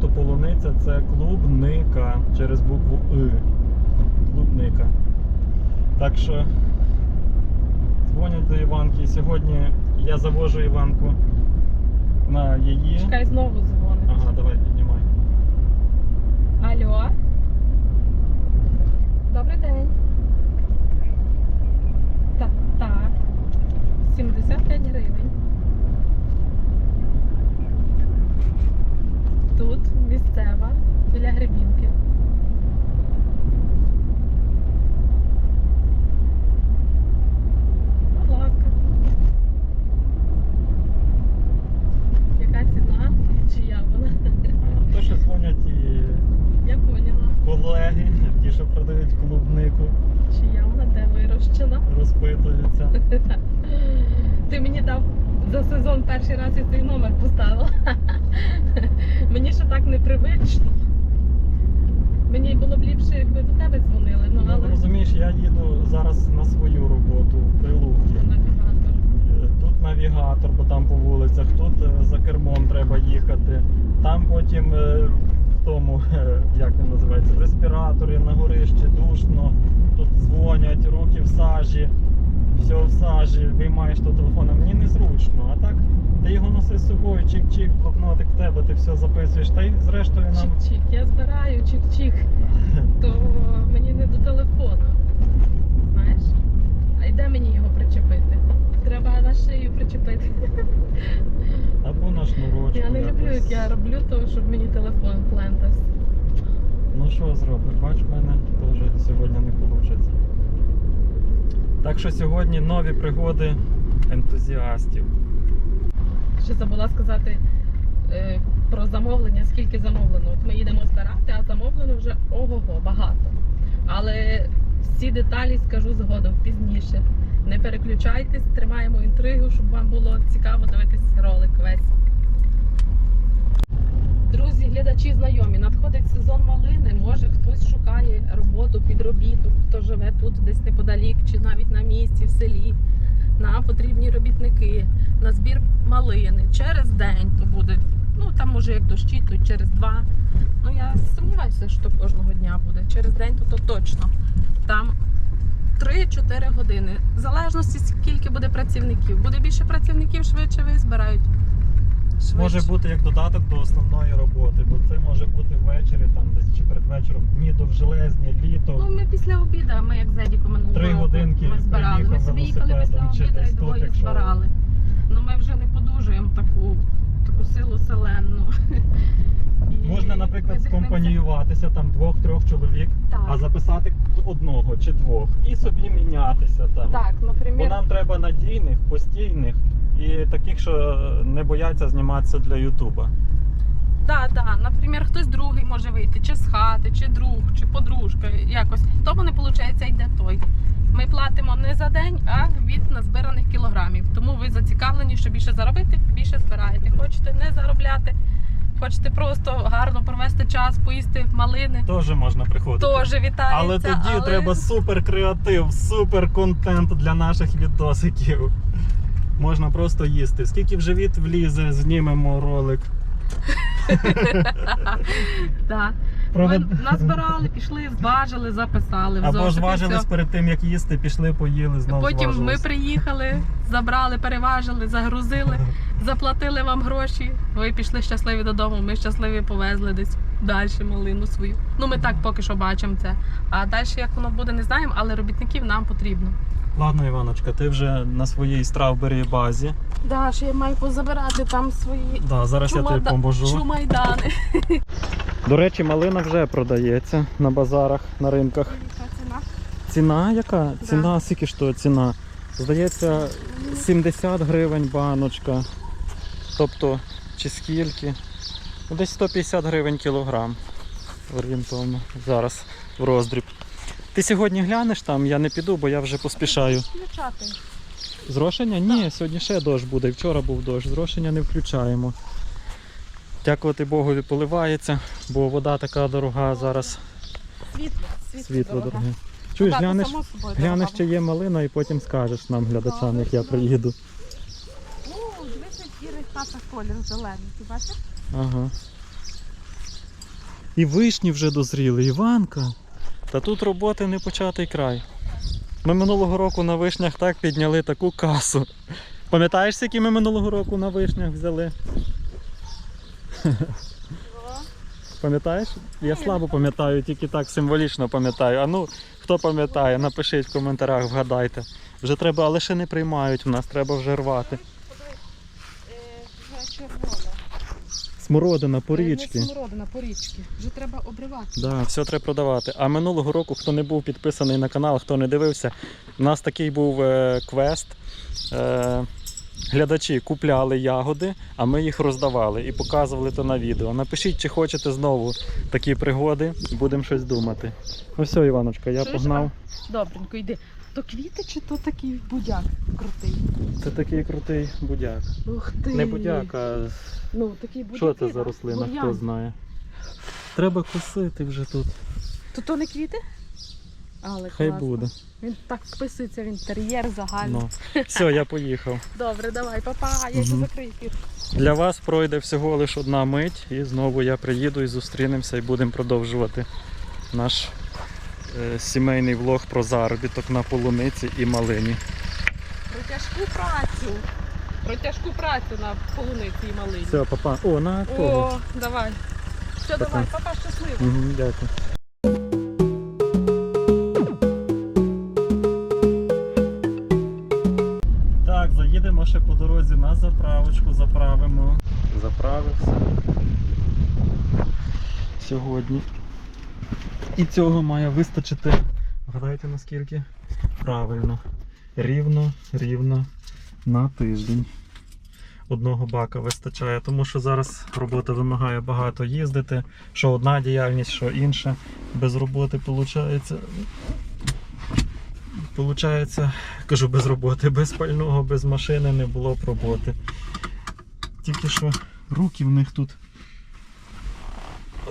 місцевого полуниця це клубника через букву И. Клубника. Так що дзвонять до Іванки. Сьогодні я завожу Іванку на її. Чекай, знову дзвонить. Ага, давай піднімай. Алло. Добрий день. Так, так. 75 гривень. Тут місцева, біля грибінки. Будь ласка. Яка ціна? Чия вона? А, То, що дзвонять і Я поняла. колеги, ті, що продають клубнику, Чия вона де вирощена? Розпитуються. Ти мені дав за сезон перший раз і цей номер поставила. Мені ще так непривично. Мені було б ліпше, якби до тебе дзвонили, ну Ну, але розумієш, я їду зараз на свою роботу в Прилуки. навігатор. Е, Тут навігатор, бо там по вулицях, тут е, за кермом треба їхати. Там потім е, в тому, як він називається, респіраторі на горищі душно. Тут дзвонять, руки в сажі, все в сажі, виймаєш то телефон. Мені незручно. А так ти його носи з собою, чик-чик, блокнотик в тебе, ти все записуєш. Та й зрештою нам Чик-чик. Я збираю чик-чик, то мені не до телефону. Знаєш? А й де мені його причепити? Треба на шию причепити. або на шнурочку. Я не люблю, як я роблю то, щоб мені телефон плентався. Ну що зробиш? Бач, в мене теж сьогодні не вийде. Так що сьогодні нові пригоди ентузіастів. Ще забула сказати е, про замовлення, скільки замовлено. От ми їдемо збирати, а замовлено вже ого-го, багато. Але всі деталі скажу згодом пізніше. Не переключайтесь, тримаємо інтригу, щоб вам було цікаво дивитись ролик весь. Друзі, глядачі знайомі, надходить сезон малини. Може хтось шукає роботу, підробіток, хто живе тут десь неподалік, чи навіть на місці, в селі. Нам потрібні робітники на збір малини через день то буде. Ну там може як дощі, то через два. Ну я сумніваюся, що кожного дня буде. Через день то, то точно. Там 3-4 години. В залежності скільки буде працівників. Буде більше працівників, швидше ви збирають. Швидше. Може бути як додаток до основної роботи, бо це може бути ввечері, там десь чи перед вечором, дні довжелезні, Ну, літо. ми після обіду, ми як зедіку минулого Три годинки ми збирали. Ми собі їхали після обіду і двоє якщо- збирали. Ну ми вже не подужуємо таку, таку силу селенну. Можна, наприклад, скомпаніюватися там двох-трьох чоловік, Так. а записати одного чи двох і собі мінятися там. Так, Бо нам треба надійних, постійних і таких, що не бояться зніматися для Ютуба. да, да. Наприклад, хтось другий може вийти, чи з хати, чи друг, чи подружка, якось. Тому не виходить, йде той. Ми платимо не за день, а від назбираних кілограмів. Тому ви зацікавлені, що більше заробити, більше збираєте. Хочете не заробляти, хочете просто гарно провести час, поїсти малини. Теж можна приходити. Теж вітається. Але тоді треба супер креатив, супер контент для наших відосиків. Можна просто їсти. Скільки в живіт влізе, знімемо ролик. Ми назбирали, пішли, зважили, записали. в Або зважились перед тим, як їсти, пішли, поїли, знову Потім ми зважились. приїхали, забрали, переважили, загрузили, заплатили вам гроші. Ви пішли щасливі додому. Ми щасливі повезли десь далі малину свою. Ну ми так поки що бачимо це. А далі як воно буде, не знаємо, але робітників нам потрібно. Ладно, Іваночка, ти вже на своїй стравбері базі. Да, ще я маю позабирати там свої Да, зараз я тобі поможу. чумайдани. До речі, малина вже продається на базарах, на ринках. Ціна яка? Да. Ціна, скільки ж то ціна? Здається, 70 гривень баночка. Тобто, чи скільки? Ну, Десь 150 гривень кілограм. Орієнтовно. Зараз в роздріб. Ти сьогодні глянеш там, я не піду, бо я вже поспішаю. Включати. Зрошення? Ні, сьогодні ще дощ буде. Вчора був дощ. Зрошення не включаємо. Дякувати Богові поливається, бо вода така дорога зараз. Світло, світло, Світло дорога. дороге. Чуєш, Так, глянеш, само собою глянеш, дорога. чи є малина, і потім скажеш нам, глядачам, як я приїду. хата колір зелений. Ти бачиш? Ага. І вишні вже дозріли, Іванка. Та тут роботи не початий край. Ми минулого року на вишнях так підняли таку касу. Пам'ятаєш, скільки ми минулого року на вишнях взяли? Пам'ятаєш? Я слабо пам'ятаю, тільки так символічно пам'ятаю. А ну, хто пам'ятає, напишіть в коментарях, вгадайте. Вже треба, але ще не приймають в нас, треба вже рвати. Подивись, вже червона. Смородина, Е, порічки. Не смородина, порічки. Вже треба обривати. Да, все треба продавати. А минулого року, хто не був підписаний на канал, хто не дивився, у нас такий був е, квест. Е, глядачі купляли ягоди, а ми їх роздавали і показували то на відео. Напишіть, чи хочете знову такі пригоди, будемо щось думати. Ну все, Іваночка, я Чуєш, погнав. Добренько, йди. То квіти чи то такий будяк крутий? Це такий крутий будяк. Ух ти. Не будяк, а Ну, такий будяк. що це за рослина, хто знає. Треба косити вже тут. То то не квіти? Але Хай класно. буде. Він так вписується в інтер'єр загально. Ну. Все, я поїхав. Добре, давай, папа, я ще Мгм. закрию ефір. Для вас пройде всього лише одна мить, і знову я приїду і зустрінемося і будемо продовжувати наш сімейний влог про заробіток на полуниці і малині. Про тяжку працю. Про тяжку працю на полуниці і малині. Все, папа. О, на того. О, давай. Все, Пока. давай, папа, щасливо. Угу, дякую. Так, заїдемо ще по дорозі на заправочку, заправимо. Заправився. Сьогодні. І цього має вистачити. Вгадайте наскільки? Правильно. Рівно, рівно на тиждень. Одного бака вистачає, тому що зараз робота вимагає багато їздити. Що одна діяльність, що інша. Без роботи виходить. Получається, кажу без роботи, без пального, без машини не було б роботи. Тільки що руки в них тут.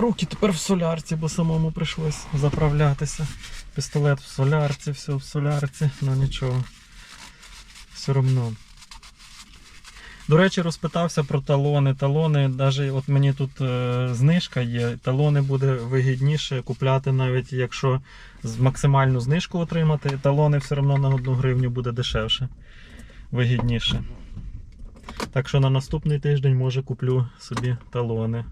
Руки тепер в солярці, бо самому прийшлось заправлятися. Пістолет в солярці, все в солярці, ну нічого. Все одно. До речі, розпитався про талони. Талони, навіть от мені тут е, знижка є. Талони буде вигідніше купляти, навіть якщо максимальну знижку отримати, талони все одно на 1 гривню буде дешевше. Вигідніше. Так що на наступний тиждень може куплю собі талони.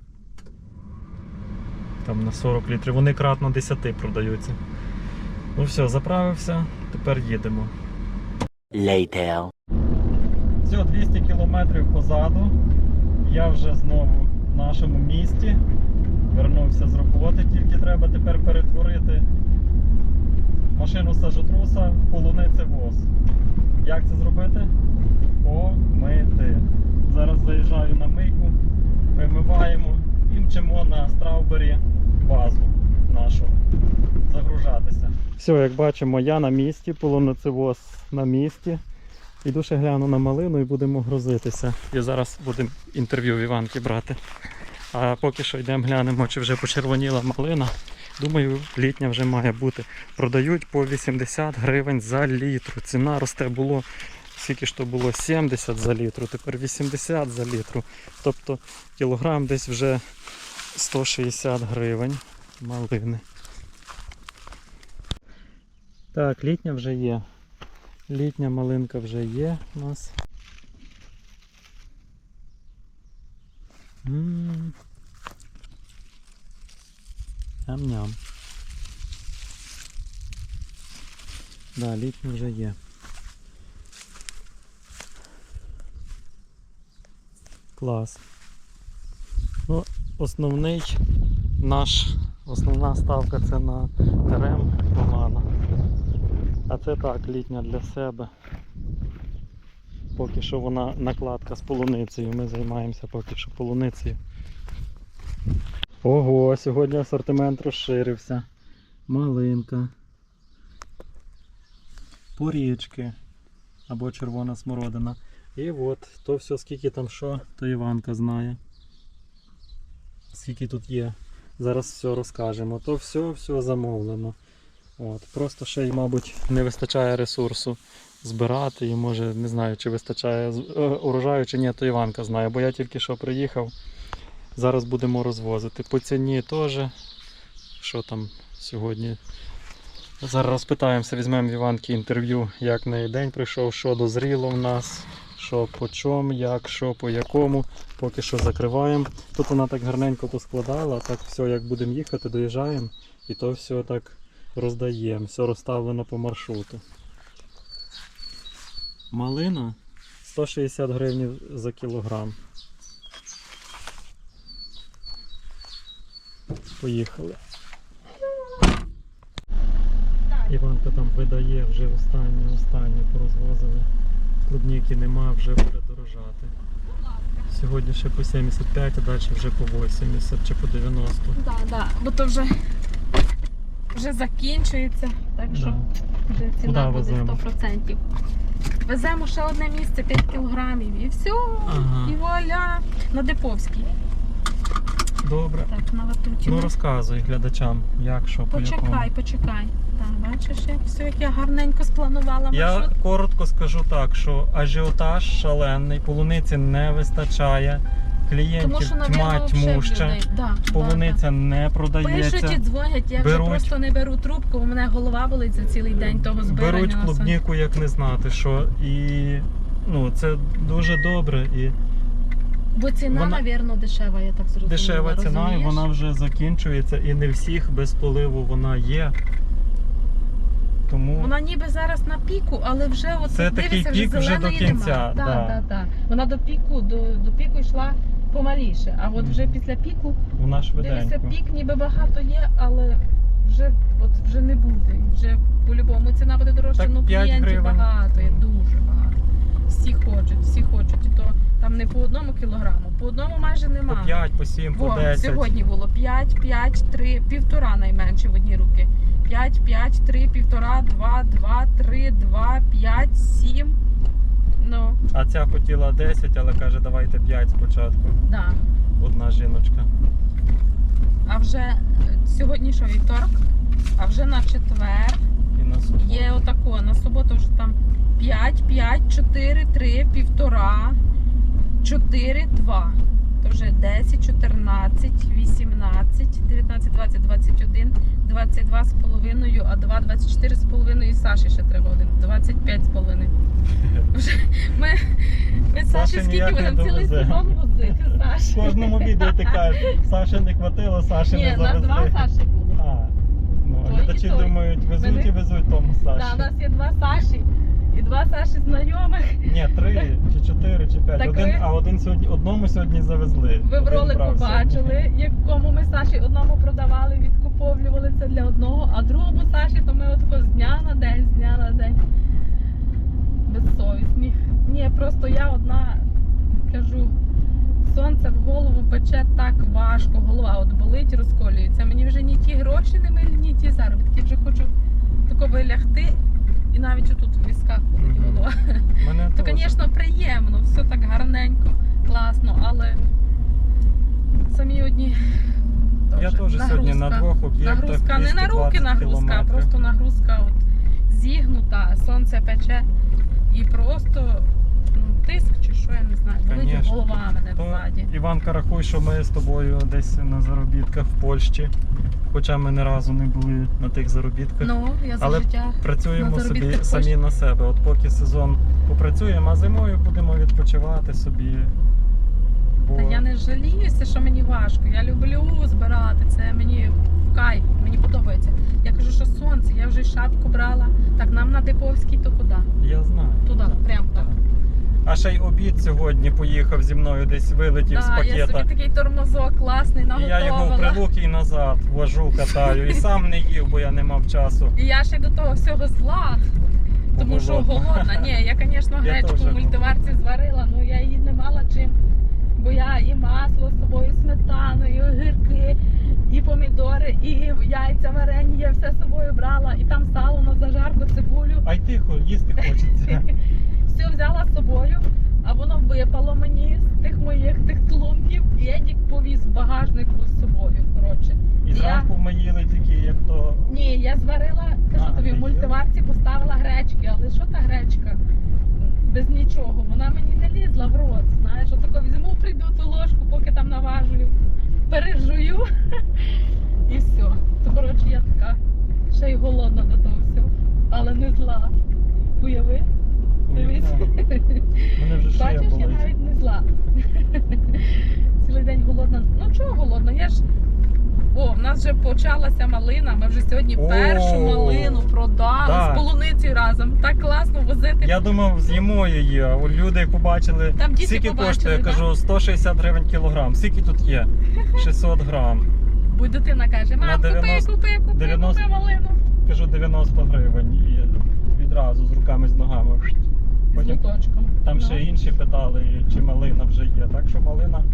Там на 40 літрів. Вони кратно 10 продаються. Ну все, заправився, тепер їдемо. Later. Все, 200 кілометрів позаду. Я вже знову в нашому місті. Вернувся з роботи, тільки треба тепер перетворити машину сажотруса в полуниці воз. Як це зробити? Помити. Зараз заїжджаю на мийку, і на страубері базу нашу загружатися. Все, як бачимо, я на місці, полуницевоз на місці. Іду ще гляну на малину і будемо грузитися. І зараз будемо інтерв'ю в Іванки брати. А поки що йдемо глянемо, чи вже почервоніла малина. Думаю, літня вже має бути. Продають по 80 гривень за літру. Ціна росте було. Скільки ж то було 70 за літру, тепер 80 за літру. Тобто кілограм десь вже 160 гривень малини. Так, літня вже є. Літня малинка вже є у нас. Ням-ням. Да, літня вже є. Клас. Ну, основний наш, основна ставка це на терем Романа. А це так, літня для себе. Поки що вона накладка з полуницею. Ми займаємося поки що полуницею. Ого, сьогодні асортимент розширився. Малинка. Порічки. Або червона смородина. І от, то все, скільки там що, то Іванка знає. Скільки тут є. Зараз все розкажемо. То все, все замовлено. От, Просто ще й, мабуть, не вистачає ресурсу збирати і може не знаю, чи вистачає е, урожаю, чи ні, то Іванка знає, бо я тільки що приїхав. Зараз будемо розвозити. По ціні теж. Що там сьогодні? Зараз розпитаємося, візьмемо в Іванки інтерв'ю, як неї день прийшов, що дозріло в нас, що по чому, як, що по якому. Поки що закриваємо. Тут вона так гарненько поскладала, так все, як будемо їхати, доїжджаємо і то все так роздаємо, все розставлено по маршруту. Малина 160 гривень за кілограм. Поїхали. Іванка там видає вже останнє, останнє порозвозили. Клубніки нема, вже буде дорожати. Сьогодні ще по 75, а далі вже по 80 чи по 90. Да, да, бо то вже, вже закінчується, так що Да. вже ціна ціна буде веземо? 100%. Веземо ще одне місце 5 кілограмів і все, Ага. і вуаля. На Диповській. Добре. Так, на ватуті. Ну розказуй глядачам, як, що, по якому. Почекай, почекай. Так, бачиш, як все, як я гарненько спланувала Я маршрут. коротко скажу так, що ажіотаж шалений, полуниці не вистачає, Тому клієнтів що, напевно, тьма тьмуща. Да, да, полуниця не да. продається. Пишуть і дзвонять, я Беруть. вже просто не беру трубку, у мене голова болить за цілий день того збирання. Беруть клубніку, як не знати, що і ну, це дуже добре і Бо ціна, Вона- навірно, дешева, я так зрозуміла. дешева ціна, і вона вже закінчується, і не всіх без поливу вона є. Тому Вона ніби зараз на піку, але вже от Це такий вже пік вже зеленої до кінця, да. Да, да, да. Вона до піку, до, до піку йшла помаліше. А от вже після піку, вона дивишся, пік ніби багато є, але вже от вже не буде. Вже по-любому ціна буде дорожча. Ну клієнтів гривень. багато, є дуже багато. Всі хочуть, всі хочуть. І то там не по одному кілограму, по одному майже По немає. 5, по 7, по 10. сьогодні було 5, 5, 3, півтора найменше в одні руки. 5, 5, 3, півтора, 2, 2, 3, 2, 5, 7. Ну, А ця хотіла 10, але каже, давайте 5 спочатку. да. Одна жіночка. А вже е, сьогодні що, вівторок? А вже на четвер І на суботу. є отако. На суботу вже там 5, 5, 4, 3, півтора, 4, 2. То вже 10, 14, 18, 19, 20, 21, 22 з половиною, а 2, 24 з половиною і Саші ще треба один. 25 з половиною. Вже ми, ми Саші скільки ніяк не будемо цілий довезе. сезон возити, В Саші? кожному відео ти кажеш, Саші не хватило, Саші Ні, не нас два завезли. Саші було. А, ну, Той і глядачі той. думають, везуть Мене- і везуть тому Саші. Да, у нас є два Саші і два Саші знайомих. Ні, три, чи чотири, чи п'ять. Так Один, ви- а один сьогодні, одному сьогодні завезли. Ви в Один ролику брав сьогодні. бачили, якому ми Саші одному продавали, відкуповлювали це для одного, а другому Саші, то ми отако з дня на день, з дня на день. Безсовісні. Ні, просто я одна кажу, сонце в голову пече так важко, голова от болить, розколюється. Мені вже ні ті гроші не милі, ні ті заробітки. Вже хочу тако лягти і навіть отут в візках Мене То, звісно, приємно, все так гарненько, класно, але самі одні. Я теж сьогодні на двох об'єктах. Нагрузка не на руки нагрузка, а просто нагрузка от, зігнута, сонце пече і просто тиск чи що, я не знаю. Болить Конечно. голова мене То, ззаді. Іванка, рахуй, що ми з тобою десь на заробітках в Польщі. Хоча ми не разу не були на тих заробітках. Ну, я за Але життя. Працюємо на собі заробітках самі на себе. От поки сезон попрацюємо, а зимою будемо відпочивати собі. Бо Та я не жаліюся, що мені важко. Я люблю збирати це. Мені в кайф, мені подобається. Я кажу, що сонце, я вже й шапку брала. Так, нам на Диповський, то куди? я знаю. Туди, прямо Так. А ще й обід сьогодні поїхав зі мною, десь вилетів з Да, я собі такий тормозок класний І я його в наготовила. прилуки і назад вожу, катаю. І сам не їв, бо я не мав часу. І я ще й до того всього зла. Тому що Голодна. голодна. Ні, я, звісно, гречку в мультиварці зварила, але я її не мала чим. Бо я і масло з собою, і сметану, і огірки, і помідори, і яйця варені, я все з собою брала, і там сало на зажарку, цибулю. Ай тихо, їсти хочеться. Все взяла з собою, а воно випало мені з тих моїх тих тлумків, і Едік повіз в багажнику з собою. Коротше. І зранку ми їли тільки як то. Ні, я зварила, кажу А, тобі, в мультиварці поставила гречки, але що та гречка? Без нічого, вона мені не лізла в рот. Знаєш, отако візьму, прийду ту ложку, поки там наважую, пережую і все. То коротше я така ще й голодна до того всього, але не зла. Уяви? Дивись. Мене вже шия Бачиш, я болить. навіть не зла. Цілий день голодна. Ну чого голодна? Я ж. О, в нас вже почалася малина. Ми вже сьогодні О, першу малину продали да. з полуницею разом. Так класно возити. Я думав, з'їмо її, а люди побачили, Там діти скільки побачили, коштує, да? кажу, 160 гривень кілограм. Скільки тут є? 600 грам. Будь дитина каже, мам, На 90 купи, купи, купи, 90 купи малину. Кажу 90 гривень і відразу з руками з ногами. Потім там Ну. ще інші питали, чи малина вже є. Так що малина.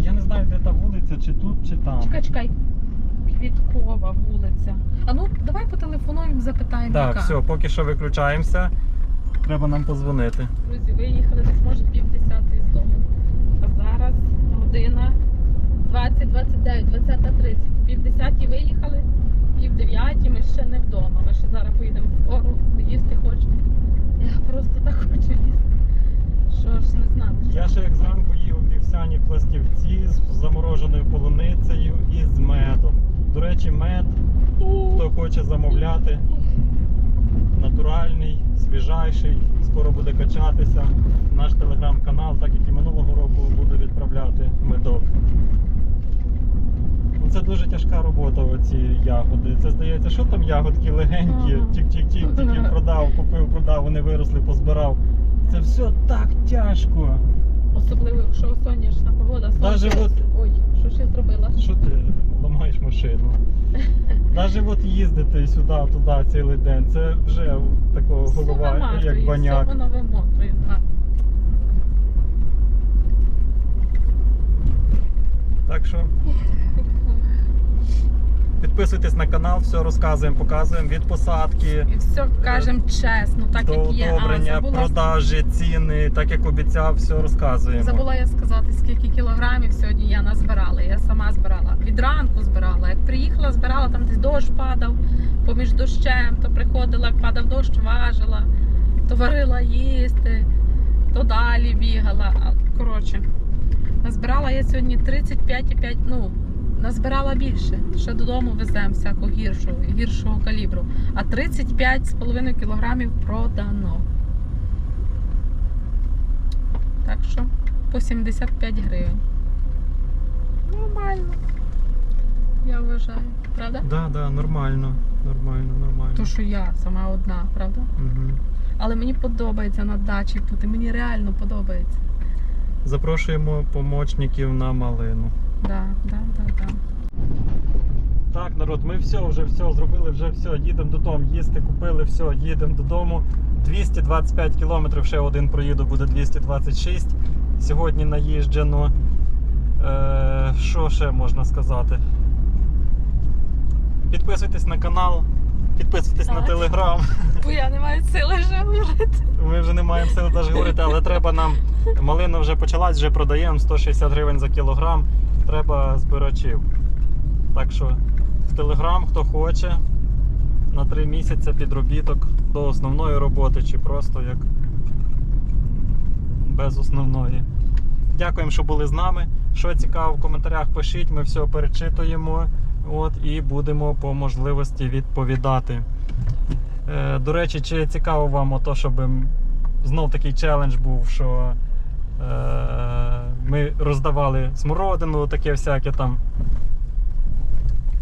Я не знаю, де та вулиця, чи тут, чи там. Чекай, чекай. Квіткова вулиця. А ну давай потелефонуємо, запитаємо. Так, яка. все, поки що виключаємося. Треба нам позвонити. Друзі, виїхали десь може пів десятої з дому. А зараз година 20-29, 20.30. Пів десятій виїхали, пів дев'ятій ми ще не вдома. Ми ще зараз поїдемо в гору, їсти хочемо. Я просто так хочу їсти. Що ж, не знаю. Я ще як зранку їв вівсяні пластівці з замороженою полуницею і з медом. До речі, мед, хто хоче замовляти, натуральний, свіжайший, скоро буде качатися. Наш телеграм-канал, так як і минулого року, буду відправляти медок. Ну, Це дуже тяжка робота, оці ягоди. Це здається, що там ягодки легенькі, тік-тік-тік, тільки продав, купив, продав, вони виросли, позбирав. Це все так тяжко. Особливо, якщо сонячна погода, Даже сонце. от- Ой, що ж я зробила? Що ти ламаєш машину? Навіть от їздити сюди, туди цілий день, це вже такого Все голова, виматує, як все баняк. воно вимотує. Так. Так що підписуйтесь на канал, все розказуємо, показуємо від посадки. І все кажемо чесно, так До як є. А, удобрення, забула, продажі, ціни, так як обіцяв, все розказуємо. забула я сказати, скільки кілограмів сьогодні я назбирала. Я сама збирала. Від ранку збирала. Як приїхала, збирала, там десь дощ падав поміж дощем, то приходила, як падав дощ, важила, то варила їсти, то далі бігала. Коротше, назбирала я сьогодні 35,5, ну, назбирала більше. Ще додому веземо всякого гіршого, гіршого калібру. А 35,5 кілограмів продано. Так що по 75 гривень. Нормально. Я вважаю. Правда? Да, да, нормально, нормально, нормально. То, що я сама одна, правда? Угу. Але мені подобається на дачі бути. Мені реально подобається. Запрошуємо помічників на малину. Да, да, да, да. Так, народ, ми все, вже все зробили, вже все, їдемо додому, їсти купили, все, їдемо додому. 225 кілометрів, ще один проїду, буде 226. Сьогодні наїжджено. Е, що ще можна сказати? Підписуйтесь на канал, підписуйтесь на телеграм. Бо я не маю сили вже говорити. Ми вже не маємо сили навіть говорити, але треба нам. Малина вже почалась, вже продаємо 160 гривень за кілограм. Треба збирачів. Так що в телеграм, хто хоче, на 3 місяці підробіток до основної роботи, чи просто як без основної. Дякуємо, що були з нами. Що цікаво, в коментарях пишіть, ми все перечитуємо от, і будемо по можливості відповідати. Е, До речі, чи цікаво вам ото, щоб знов такий челендж був, що ми роздавали смородину, таке всяке там.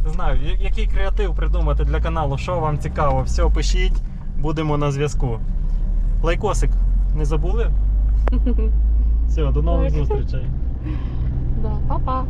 Не знаю, який креатив придумати для каналу, що вам цікаво, все пишіть, будемо на зв'язку. Лайкосик, не забули? Все, до нових зустрічей. Да, па-па.